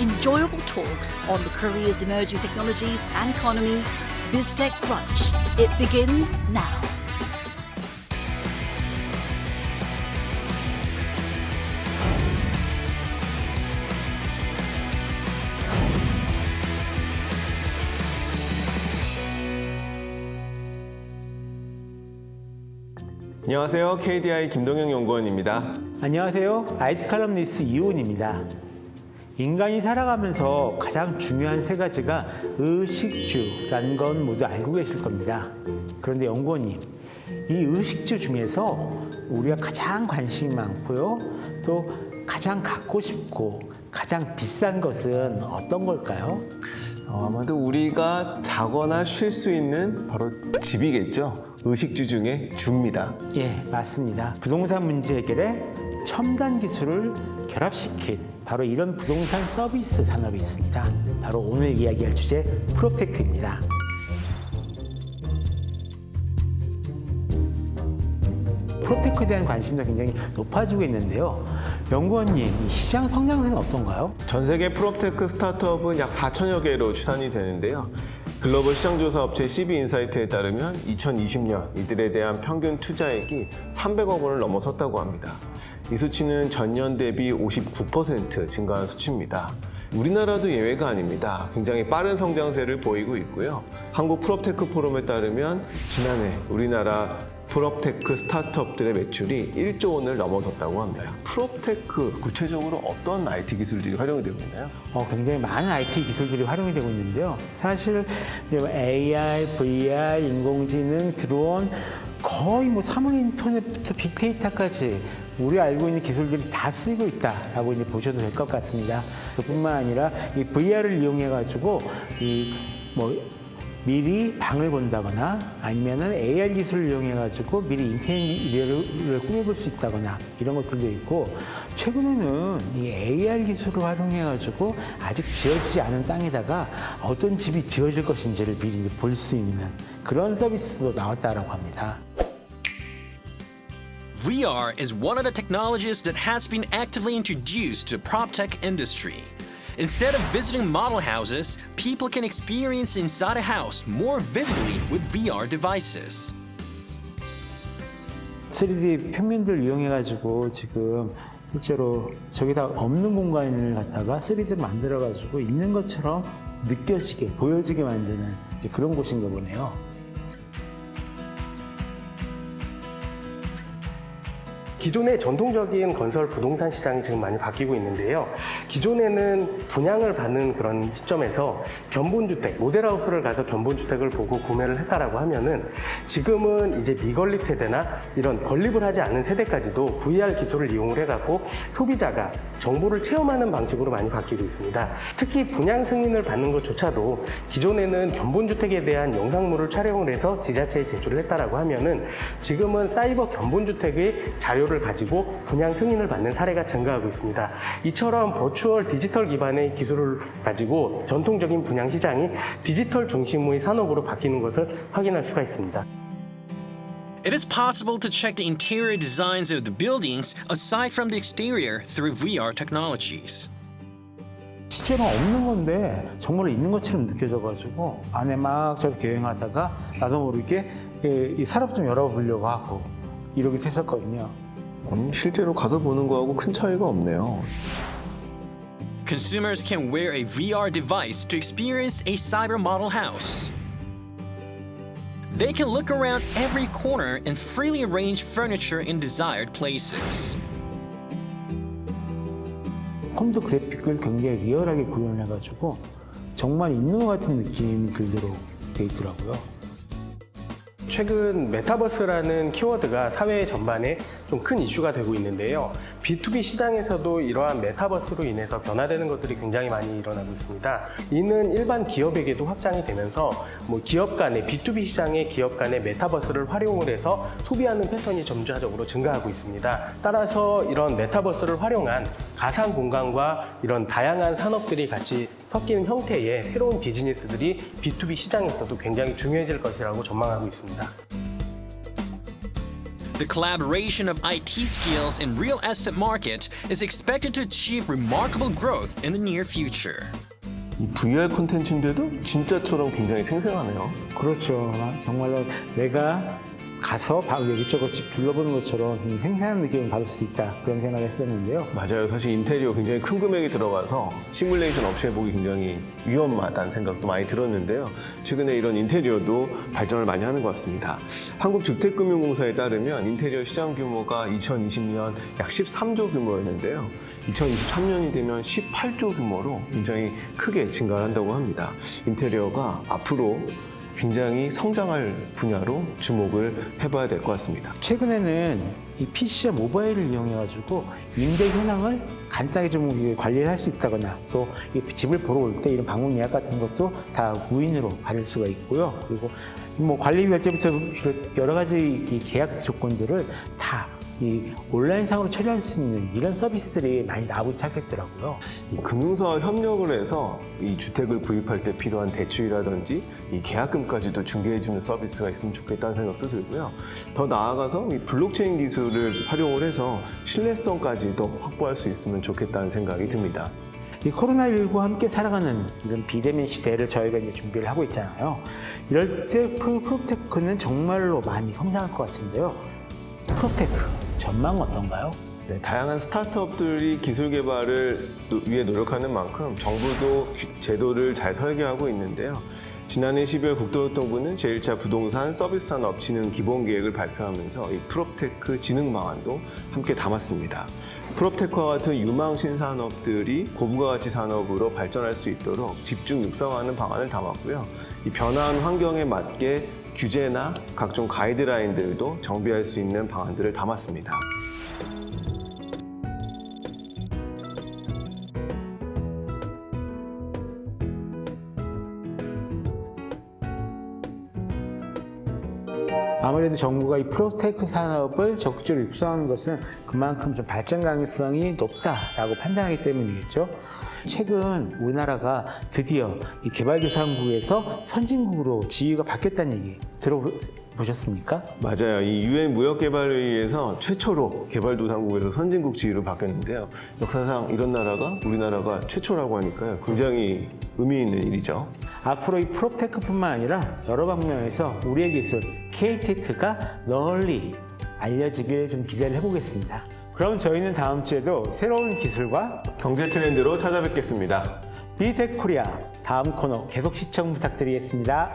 enjoyable talks on the Korea's emerging technologies and economy. BizTech Brunch. It begins now. 안녕하세요. KDI 김동영 연구원입니다. 안녕하세요. IT 칼럼니스트 이훈입니다. 인간이 살아가면서 가장 중요한 세 가지가 의식주라는 건 모두 알고 계실 겁니다. 그런데 연구원님, 이 의식주 중에서 우리가 가장 관심이 많고요. 또 가장 갖고 싶고 가장 비싼 것은 어떤 걸까요? 어, 아마도 우리가 자거나 쉴 수 있는 바로 집이겠죠. 의식주 중에 주입니다. 예, 맞습니다. 부동산 문제 해결에 첨단 기술을 결합시킨 바로 이런 부동산 서비스 산업이 있습니다. 바로 오늘 이야기할 주제 프로테크입니다. 프로테크에 대한 관심도 굉장히 높아지고 있는데요. 연구원님, 이 시장 성장세는 어떤가요? 전 세계 프롭테크 스타트업은 약 4천여 개로 추산이 되는데요. 글로벌 시장조사 업체 CB인사이트에 따르면 2020년 이들에 대한 평균 투자액이 300억 원을 넘어섰다고 합니다. 이 수치는 전년 대비 59% 증가한 수치입니다. 우리나라도 예외가 아닙니다. 굉장히 빠른 성장세를 보이고 있고요. 한국 프롭테크 포럼에 따르면 지난해 우리나라 프롭테크 스타트업들의 매출이 1조 원을 넘어섰다고 합니다. 프롭테크 구체적으로 어떤 IT 기술들이 활용이 되고 있나요? 어, 굉장히 많은 IT 기술들이 활용이 되고 있는데요. 사실 AI, VR, 인공지능, 드론 거의 뭐 사물 인터넷부터 빅데이터까지 우리 알고 있는 기술들이 다 쓰이고 있다라고 이제 보셔도 될 것 같습니다. 그뿐만 아니라 이 VR을 이용해 가지고 이뭐 미리 방을 본다거나 아니면은 AR 기술을 이용해 가지고 미리 인테리어를 꾸며볼 수 있다거나 이런 것들도 있고 최근에는 이 AR 기술을 활용해 가지고 아직 지어지지 않은 땅에다가 어떤 집이 지어질 것인지를 미리 볼 수 있는 그런 서비스도 나왔다라고 합니다. VR is one of the technologies that has been actively introduced to the prop tech industry. Instead of visiting model houses, people can experience inside a house more vividly with VR devices. 3D 평면들 이용해 가지고 지금 실제로 저기다 없는 공간을 갖다가 3D로 만들어 가지고 있는 것처럼 느껴지게 보여지게 만드는 그런 곳인가 보네요. 기존의 전통적인 건설 부동산 시장이 지금 많이 바뀌고 있는데요. 기존에는 분양을 받는 그런 시점에서 견본주택, 모델하우스를 가서 견본주택을 보고 구매를 했다라고 하면은 지금은 이제 미건립 세대나 이런 건립을 하지 않은 세대까지도 VR 기술을 이용을 해갖고 소비자가 정보를 체험하는 방식으로 많이 바뀌고 있습니다. 특히 분양 승인을 받는 것조차도 기존에는 견본주택에 대한 영상물을 촬영을 해서 지자체에 제출을 했다라고 하면은 지금은 사이버 견본주택의 자료를 가지고 분양 승인을 받는 사례가 증가하고 있습니다. 이처럼 버추얼 디지털 기반의 기술을 가지고 전통적인 분양 시장이 디지털 중심의 산업으로 바뀌는 것을 확인할 수가 있습니다. It is possible to check the interior designs of the buildings aside from the exterior through VR technologies. 실제로 없는 건데 정말 있는 것처럼 느껴져가지고 안에 막 저렇게 여행하다가 나도 모르게 이, 이 서랍 좀 열어보려고 하고 이러기도 했었거든요. 음, 실제로 가서 보는 거하고 큰 차이가 없네요. Consumers can wear a VR device to experience a cyber model house. They can look around every corner and freely arrange furniture in desired places. 컴퓨터 그래픽을 굉장히 리얼하게 구현을 해가지고 정말 있는 것 같은 느낌이 들도록 돼 있더라고요. 최근 메타버스라는 키워드가 사회 전반에 좀 큰 이슈가 되고 있는데요. B2B 시장에서도 이러한 메타버스로 인해서 변화되는 것들이 굉장히 많이 일어나고 있습니다. 이는 일반 기업에게도 확장이 되면서 뭐 기업 간의 B2B 시장의 기업 간의 메타버스를 활용을 해서 소비하는 패턴이 점차적으로 증가하고 있습니다. 따라서 이런 메타버스를 활용한 가상 공간과 이런 다양한 산업들이 같이 섞이는 형태의 새로운 비즈니스들이 B2B 시장에서도 굉장히 중요해질 것이라고 전망하고 있습니다. The collaboration of IT skills and real estate market is expected to achieve remarkable growth in the near future. 이 VR 콘텐츠인데도 진짜처럼 굉장히 생생하네요. 그렇죠. 정말로 내가 가서 바로 이쪽을 집 둘러보는 것처럼 생생한 느낌을 받을 수 있다. 그런 생각을 했었는데요. 맞아요. 사실 인테리어 굉장히 큰 금액이 들어가서 시뮬레이션 없이 해보기 굉장히 위험하다는 생각도 많이 들었는데요. 최근에 이런 인테리어도 발전을 많이 하는 것 같습니다. 한국주택금융공사에 따르면 인테리어 시장 규모가 2020년 약 13조 규모였는데요. 2023년이 되면 18조 규모로 굉장히 크게 증가를 한다고 합니다. 인테리어가 앞으로 굉장히 성장할 분야로 주목을 해봐야 될 것 같습니다. 최근에는 이 PC와 모바일을 이용해가지고 임대 현황을 간단하게 좀 관리를 할 수 있다거나 또이 집을 보러 올 때 이런 방문 예약 같은 것도 다 무인으로 받을 수가 있고요. 그리고 뭐 관리 결제부터 여러 가지 이 계약 조건들을 다 이 온라인상으로 처리할 수 있는 이런 서비스들이 많이 나오기 시작했더라고요. 이 금융사와 협력을 해서 이 주택을 구입할 때 필요한 대출이라든지 이 계약금까지도 중개해주는 서비스가 있으면 좋겠다는 생각도 들고요. 더 나아가서 이 블록체인 기술을 활용을 해서 신뢰성까지도 확보할 수 있으면 좋겠다는 생각이 듭니다. 이 코로나19와 함께 살아가는 이런 비대면 시대를 저희가 이제 준비를 하고 있잖아요. 이럴 때 프로- 프로테크는 정말로 많이 성장할 것 같은데요. 프로테크 전망 어떤가요? 네, 다양한 스타트업들이 기술 개발을 노- 위해 노력하는 만큼 정부도 규- 제도를 잘 설계하고 있는데요. 지난해 12월 국토교통부는 제1차 부동산 서비스 산업 진흥 기본 계획을 발표하면서 이 프롭테크 진흥 방안도 함께 담았습니다. 프롭테크와 같은 유망 신산업들이 고부가 가치 산업으로 발전할 수 있도록 집중 육성하는 방안을 담았고요. 이 변화한 환경에 맞게 규제나 각종 가이드라인들도 정비할 수 있는 방안들을 담았습니다. 아무래도 정부가 이 프로테크 산업을 적극적으로 육성하는 것은 그만큼 좀 발전 가능성이 높다라고 판단하기 때문이겠죠. 최근 우리나라가 드디어 이 개발도상국에서 선진국으로 지위가 바뀌었다는 얘기 들어 보셨습니까? 맞아요. 이 유엔 무역개발회의에서 최초로 개발도상국에서 선진국 지위로 바뀌었는데요. 역사상 이런 나라가 우리나라가 최초라고 하니까요. 굉장히 의미 있는 일이죠. 앞으로 이 프로테크뿐만 아니라 여러 방면에서 우리의 기술 K-테크가 널리 알려지길 좀 기대를 해보겠습니다. 그럼 저희는 다음 주에도 새로운 기술과 경제 트렌드로 찾아뵙겠습니다. 비텍 코리아 다음 코너 계속 시청 부탁드리겠습니다.